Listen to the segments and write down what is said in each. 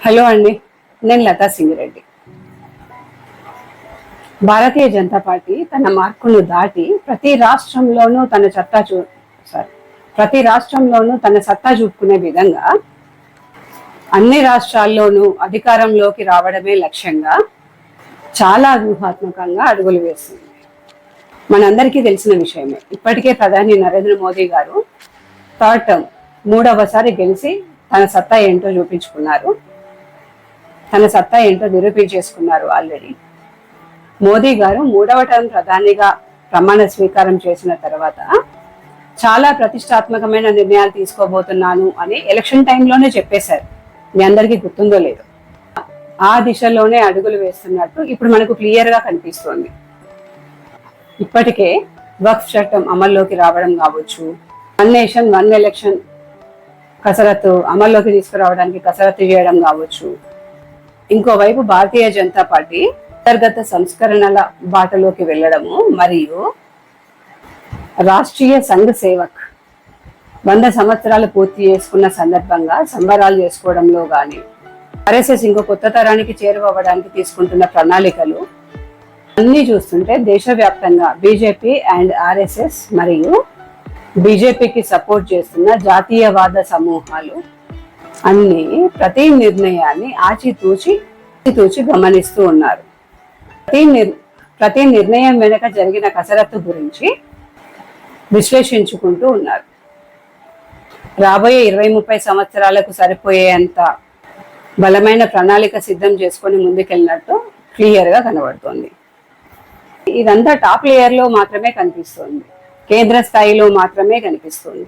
Hello అండి నేను Latha Singireddy. Bharatiya Janata party తన మార్కును దాటి ప్రతి రాష్ట్రంలోనూ తన సత్తా చూ సారీ ప్రతి రాష్ట్రంలోనూ తన సత్తా చూపుకునే విధంగా అన్ని రాష్ట్రాల్లోనూ అధికారంలోకి రావడమే లక్ష్యంగా చాలా వ్యూహాత్మకంగా అడుగులు వేస్తుంది మనందరికీ తెలిసిన విషయమే. ఇప్పటికే ప్రధాని నరేంద్ర మోదీ గారు థర్డ్ టర్మ్ మూడవసారి గెలిచి తన సత్తా ఏంటో చూపించుకున్నారు. తన సత్తా ఏంటో నిరూపించేసుకున్నారు ఆల్రెడీ మోదీ గారు మూడవ టర్మ్ ప్రధానిగా ప్రమాణ స్వీకారం చేసిన తర్వాత చాలా ప్రతిష్టాత్మకమైన నిర్ణయాలు తీసుకోబోతున్నాను అని ఎలక్షన్ టైంలోనే చెప్పేశారు. మీ అందరికీ గుర్తుందో లేదు. ఆ దిశలోనే అడుగులు వేస్తున్నట్టు ఇప్పుడు మనకు క్లియర్గా కనిపిస్తోంది. ఇప్పటికే వక్ఫ్ చట్టం అమల్లోకి రావడం కావచ్చు. వన్ నేషన్ వన్ ఎలక్షన్ కసరత్తు అమల్లోకి తీసుకురావడానికి కసరత్తు చేయడం కావచ్చు. ఇంకోవైపు భారతీయ జనతా పార్టీ అంతర్గత సంస్కరణల బాటలోకి వెళ్ళడము మరియు రాష్ట్రీయ సంఘ సేవక్ వంద సంవత్సరాలు పూర్తి చేసుకున్న సందర్భంగా సంబరాలు చేసుకోవడంలో కానీ ఆర్ఎస్ఎస్ ఇంకో కొత్త తరానికి చేరువవ్వడానికి తీసుకుంటున్న ప్రణాళికలు అన్నీ చూస్తుంటే దేశవ్యాప్తంగా బీజేపీ అండ్ ఆర్ఎస్ఎస్ మరియు బీజేపీకి సపోర్ట్ చేస్తున్న జాతీయవాద సమూహాలు అన్ని ప్రతి నిర్ణయాన్ని ఆచితూచి తూచి గమనిస్తూ ఉన్నారు. ప్రతి నిర్ ప్రతి నిర్ణయం వెనుక జరిగిన కసరత్తు గురించి విశ్లేషించుకుంటూ ఉన్నారు. రాబోయే ఇరవై ముప్పై సంవత్సరాలకు సరిపోయేంత బలమైన ప్రణాళిక సిద్ధం చేసుకొని ముందుకెళ్ళినట్టు క్లియర్గా కనబడుతోంది. ఇదంతా టాప్ లేయర్లో మాత్రమే కనిపిస్తుంది. కేంద్ర స్థాయిలో మాత్రమే కనిపిస్తుంది.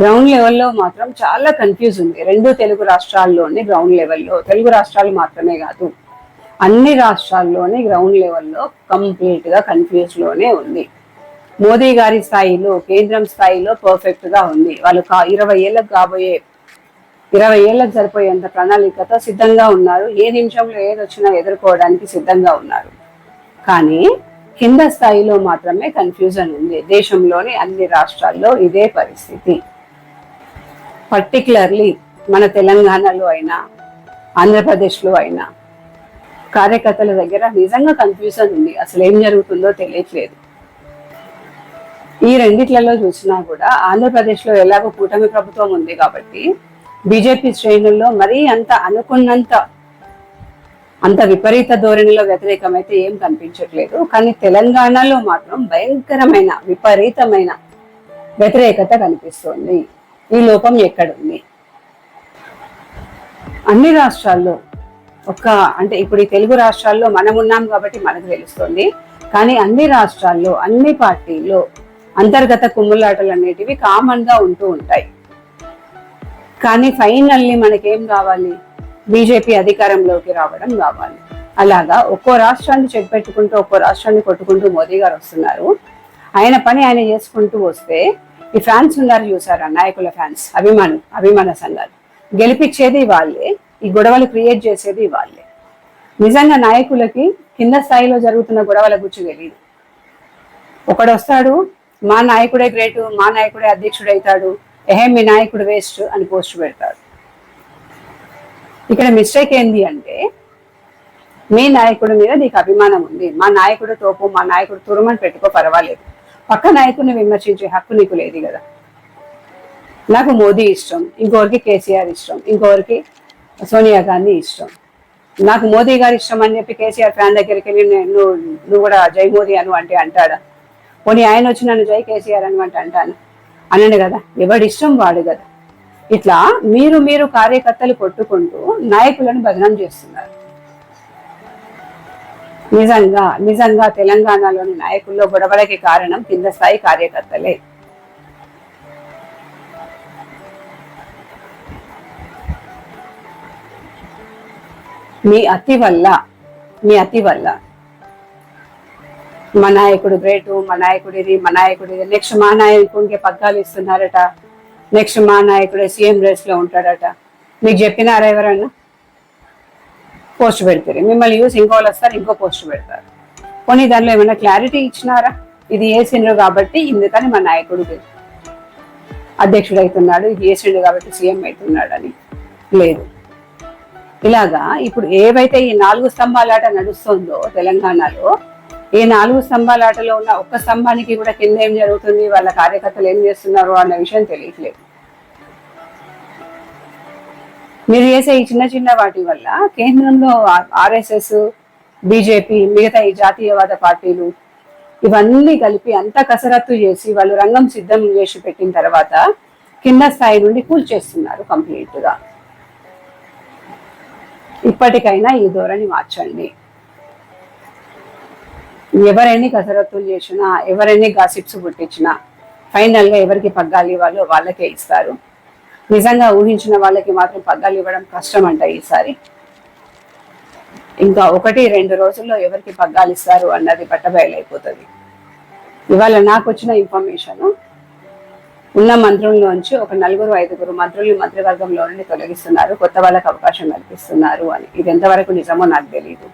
గ్రౌండ్ లెవెల్లో మాత్రం చాలా కన్ఫ్యూజ్ ఉంది. రెండు తెలుగు రాష్ట్రాల్లోని గ్రౌండ్ లెవెల్లో తెలుగు రాష్ట్రాలు మాత్రమే కాదు అన్ని రాష్ట్రాల్లోనే గ్రౌండ్ లెవెల్లో కంప్లీట్గా కన్ఫ్యూజ్లోనే ఉంది. మోదీ గారి స్థాయిలో కేంద్రం స్థాయిలో పర్ఫెక్ట్గా ఉంది. వాళ్ళు కా- ఇరవై ఏళ్ళకు కాబోయే ఇరవై ఏళ్ళకు సరిపోయేంత ప్రణాళికతో సిద్ధంగా ఉన్నారు. ఏ నిమిషంలో ఏది వచ్చినా ఎదుర్కోవడానికి సిద్ధంగా ఉన్నారు. కానీ కింద స్థాయిలో మాత్రమే కన్ఫ్యూజన్ ఉంది. దేశంలోని అన్ని రాష్ట్రాల్లో ఇదే పరిస్థితి. పర్టికులర్లీ మన తెలంగాణలో అయినా ఆంధ్రప్రదేశ్లో అయినా కార్యకర్తల దగ్గర నిజంగా కన్ఫ్యూజన్ ఉంది. అసలు ఏం జరుగుతుందో తెలియట్లేదు. ఈ రెండిట్లలో చూసినా కూడా ఆంధ్రప్రదేశ్లో ఎలాగో కూటమి ప్రభుత్వం ఉంది కాబట్టి బీజేపీ శ్రేణుల్లో మరీ అంత అనుకున్నంత అంత విపరీత ధోరణిలో వ్యతిరేకమైతే ఏం కనిపించట్లేదు. కానీ తెలంగాణలో మాత్రం భయంకరమైన విపరీతమైన వ్యతిరేకత కనిపిస్తోంది. ఈ లోపం ఎక్కడుంది? అన్ని రాష్ట్రాల్లో ఒక అంటే ఇప్పుడు ఈ తెలుగు రాష్ట్రాల్లో మనం ఉన్నాం కాబట్టి మనకు తెలుస్తుంది. కానీ అన్ని రాష్ట్రాల్లో అన్ని పార్టీల్లో అంతర్గత కుమ్ములాటలు అనేటివి కామన్గా ఉంటూ ఉంటాయి. కానీ ఫైనల్లీ మనకేం కావాలి? బీజేపీ అధికారంలోకి రావడం కావాలి. అలాగా ఒక్కో రాష్ట్రాన్ని చెక్ పెట్టుకుంటూ ఒక్కో రాష్ట్రాన్ని కొట్టుకుంటూ మోదీ గారు వస్తున్నారు. ఆయన పని ఆయన చేసుకుంటూ వస్తే ఈ ఫ్యాన్స్ ఉన్నారు చూసారా? నాయకుల ఫ్యాన్స్ అభిమాను అభిమాన సంఘాలు. గెలిపించేది వాళ్ళే ఈ గొడవలు క్రియేట్ చేసేది వాళ్ళే. నిజంగా నాయకులకి కింద స్థాయిలో జరుగుతున్న గొడవల గురించి తెలియదు ఒకడు వస్తాడు మా నాయకుడే గ్రేటు మా నాయకుడే అధ్యక్షుడు అవుతాడు ఎహే మీ నాయకుడు వేస్ట్ అని పోస్ట్ పెడతాడు. ఇక్కడ మిస్టేక్ ఏంది అంటే మీ నాయకుడి మీద నీకు అభిమానం ఉంది మా నాయకుడు తోపు మా నాయకుడు తురుమని పెట్టుకో పర్వాలేదు. పక్క నాయకుడిని విమర్శించే హక్కు నీకు లేదు కదా. నాకు మోదీ ఇష్టం ఇంకొకరికి కేసీఆర్ ఇష్టం ఇంకొకరికి సోనియా గాంధీ ఇష్టం. నాకు మోదీ గారు ఇష్టం అని చెప్పి కేసీఆర్ ఫ్యాన్ దగ్గరికి వెళ్ళి నేను నువ్వు నువ్వు కూడా జై మోదీ అను అంటే అంటాడా? పోనీ ఆయన వచ్చి నన్ను జై కేసీఆర్ అని అంటే అంటాను? అనండి కదా ఎవడి ఇష్టం వాడు కదా. ఇట్లా మీరు మీరు కార్యకర్తలు కొట్టుకుంటూ నాయకులను బదనం చేస్తున్నారు. నిజంగా నిజంగా తెలంగాణలోని నాయకుల్లో గొడవలకి కారణం కింద స్థాయి కార్యకర్తలే. మీ అతి వల్ల మీ అతి వల్ల. మా నాయకుడు గ్రేటు మా నాయకుడిది మా నాయకుడిది. నెక్స్ట్ మా నాయకుడికి పగ్గాలు ఇస్తున్నారట. నెక్స్ట్ మా నాయకుడు సీఎం రేస్లో ఉంటాడట. మీకు చెప్పినారా ఎవరన్నా? పోస్ట్ పెడతారు. మిమ్మల్ని చూసి ఇంకో వస్తారు ఇంకో పోస్ట్ పెడతారు. పోనీ దానిలో ఏమైనా క్లారిటీ ఇచ్చినారా? ఇది వేసిండ్రు కాబట్టి ఇందుకని మా నాయకుడు అధ్యక్షుడు అవుతున్నాడు ఇది వేసిండు కాబట్టి సీఎం అవుతున్నాడు అని లేదు. ఇలాగా ఇప్పుడు ఏవైతే ఈ నాలుగు స్తంభాలాట నడుస్తుందో తెలంగాణలో ఈ నాలుగు స్తంభాలాటలో ఉన్న ఒక్క స్తంభానికి కూడా కింద ఏం జరుగుతుంది? వాళ్ళ కార్యకర్తలు ఏం చేస్తున్నారు? అన్న విషయం తెలియట్లేదు. మీరు చేసే ఈ చిన్న చిన్న వాటి వల్ల కేంద్రంలో ఆర్ఎస్ఎస్ బీజేపీ మిగతా ఈ జాతీయవాద పార్టీలు ఇవన్నీ కలిపి అంత కసరత్తు చేసి వాళ్ళు రంగం సిద్ధం చేసి పెట్టిన తర్వాత కింద స్థాయి నుండి కూల్చేస్తున్నారు కంప్లీట్గా. ఇప్పటికైనా ఈ ధోరణి మార్చండి. ఎవరైనా కసరత్తులు చేసినా ఎవరైనా గాసిప్స్ పుట్టించినా ఫైనల్గా ఎవరికి పగ్గాలి ఇవ్వాలో వాళ్ళకే ఇస్తారు. నిజంగా ఊహించిన వాళ్ళకి మాత్రం పగ్గాలు ఇవ్వడం కష్టం అంట ఈసారి. ఇంకా ఒకటి రెండు రోజుల్లో ఎవరికి పగ్గాలు ఇస్తారు అన్నది పట్టబయలైపోతుంది ఇవాళ నాకు వచ్చిన ఇన్ఫర్మేషన్ ఉన్న మంత్రుల్లోంచి ఒక నలుగురు ఐదుగురు మంత్రులు మంత్రివర్గంలో నుండి తొలగిస్తున్నారు కొత్త వాళ్ళకి అవకాశం కల్పిస్తున్నారు అని. ఇది ఎంతవరకు నిజమో నాకు తెలియదు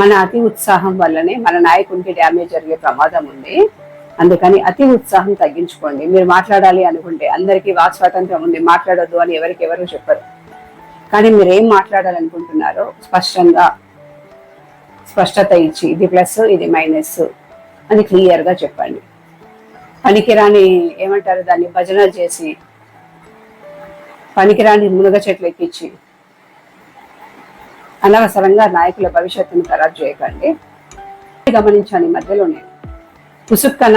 మన అతి ఉత్సాహం వల్లనే మన నాయకునికి డ్యామేజ్ జరిగే ప్రమాదం ఉంది. అందుకని అతి ఉత్సాహం తగ్గించుకోండి. మీరు మాట్లాడాలి అనుకుంటే అందరికీ వాక్ స్వాతంత్రం ఉంది మాట్లాడొద్దు అని ఎవరికి ఎవరు చెప్పరు. కానీ మీరు ఏం మాట్లాడాలనుకుంటున్నారో స్పష్టంగా స్పష్టత ఇచ్చి ఇది ప్లస్ ఇది మైనస్ అని క్లియర్గా చెప్పండి. పనికిరాని ఏమంటారు దాన్ని? భజన చేసి పనికిరాని మునగ చెట్లు ఎక్కించి అనవసరంగా నాయకుల భవిష్యత్తును ఖరాబ్ చేయకండి. గమనించాను ఈ మధ్యలో నేను పుసుక్కన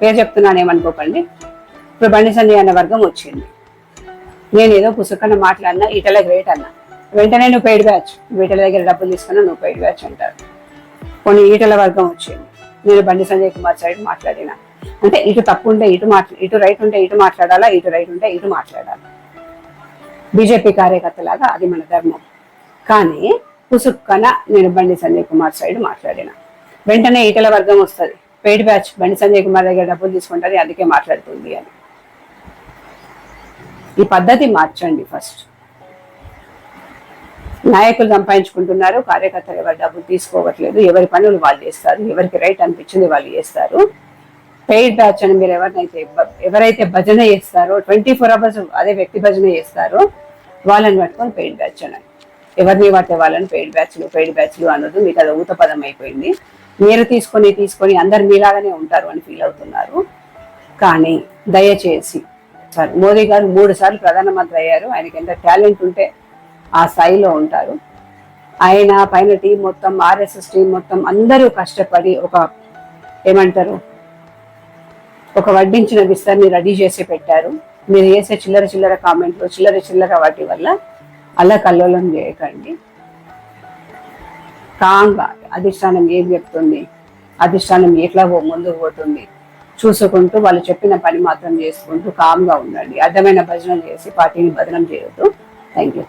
పేరు చెప్తున్నానేమనుకోకండి ఇప్పుడు బండి సంజయ్ అన్న వర్గం వచ్చింది. నేను ఏదో పుసుక్కన మాట్లాడినా ఈటల గ్రేట్ అన్న. వెంటనే నువ్వు పెయిడ్ బ్యాచ్ వీటల దగ్గర డబ్బులు తీసుకున్నా నువ్వు పెయిడ్ బ్యాచ్ అంటారు. కొన్ని ఈటల వర్గం వచ్చింది. నేను బండి సంజయ్ కుమార్ సైడ్ మాట్లాడిన. అంటే ఇటు తప్పు ఉంటే ఇటు మాట్లా ఇటు రైట్ ఉంటే ఇటు మాట్లాడాలా ఇటు రైట్ ఉంటే ఇటు మాట్లాడాలి? బీజేపీ కార్యకర్తలాగా అది మన ధర్మం. కానీ పుసుక్కన నేను బండి సంజయ్ కుమార్ సైడ్ మాట్లాడిన. వెంటనే ఈటల వర్గం వస్తుంది. పెయిడ్ బ్యాచ్ బండి సంజయ్ కుమార్ దగ్గర డబ్బులు తీసుకుంటారు అందుకే మాట్లాడుతుంది అని. ఈ పద్ధతి మార్చండి ఫస్ట్. నాయకులు సంపాదించుకుంటున్నారు కార్యకర్తలు ఎవరు డబ్బులు తీసుకోవట్లేదు ఎవరి పనులు వాళ్ళు చేస్తారు ఎవరికి రైట్ అనిపించింది వాళ్ళు చేస్తారు. పెయిడ్ బ్యాచ్ అని మీరు ఎవరినైతే ఎవరైతే భజన చేస్తారో ట్వంటీ ఫోర్ అవర్స్ అదే వ్యక్తి భజన చేస్తారో వాళ్ళని పట్టుకొని పెయిడ్ బ్యాచ్ అని ఎవరిని పట్టే వాళ్ళని పెయిడ్ బ్యాచ్లు పెయిడ్ బ్యాచ్లు అన్నది మీకు అది ఊత పదం అయిపోయింది. మీరు తీసుకొని తీసుకొని అందరు మీలాగానే ఉంటారు అని ఫీల్ అవుతున్నారు. కానీ దయచేసి సార్ మోదీ గారు మూడు సార్లు ప్రధానమంత్రి అయ్యారు. ఆయనకి ఎంత టాలెంట్ ఉంటే ఆ స్థాయిలో ఉంటారు. ఆయన పైన టీం మొత్తం ఆర్ఎస్ఎస్ టీం మొత్తం అందరూ కష్టపడి ఒక ఏమంటారు ఒక వడ్డించిన విస్తర్ని రెడీ చేసి పెట్టారు. మీరు చేసే చిల్లర చిల్లర కామెంట్లు చిల్లర చిల్లర వాటి వల్ల అలా కల్లోలం చేయకండి. కాంగా అధిష్టానం ఏం చెప్తుంది? అధిష్టానం ఎట్లాగో ముందుకు పోతుంది? చూసుకుంటూ వాళ్ళు చెప్పిన పని మాత్రం చేసుకుంటూ కామ్గా ఉండండి. అర్థమైన భజన చేసి పార్టీని బదనం చేయొద్దు. Thank you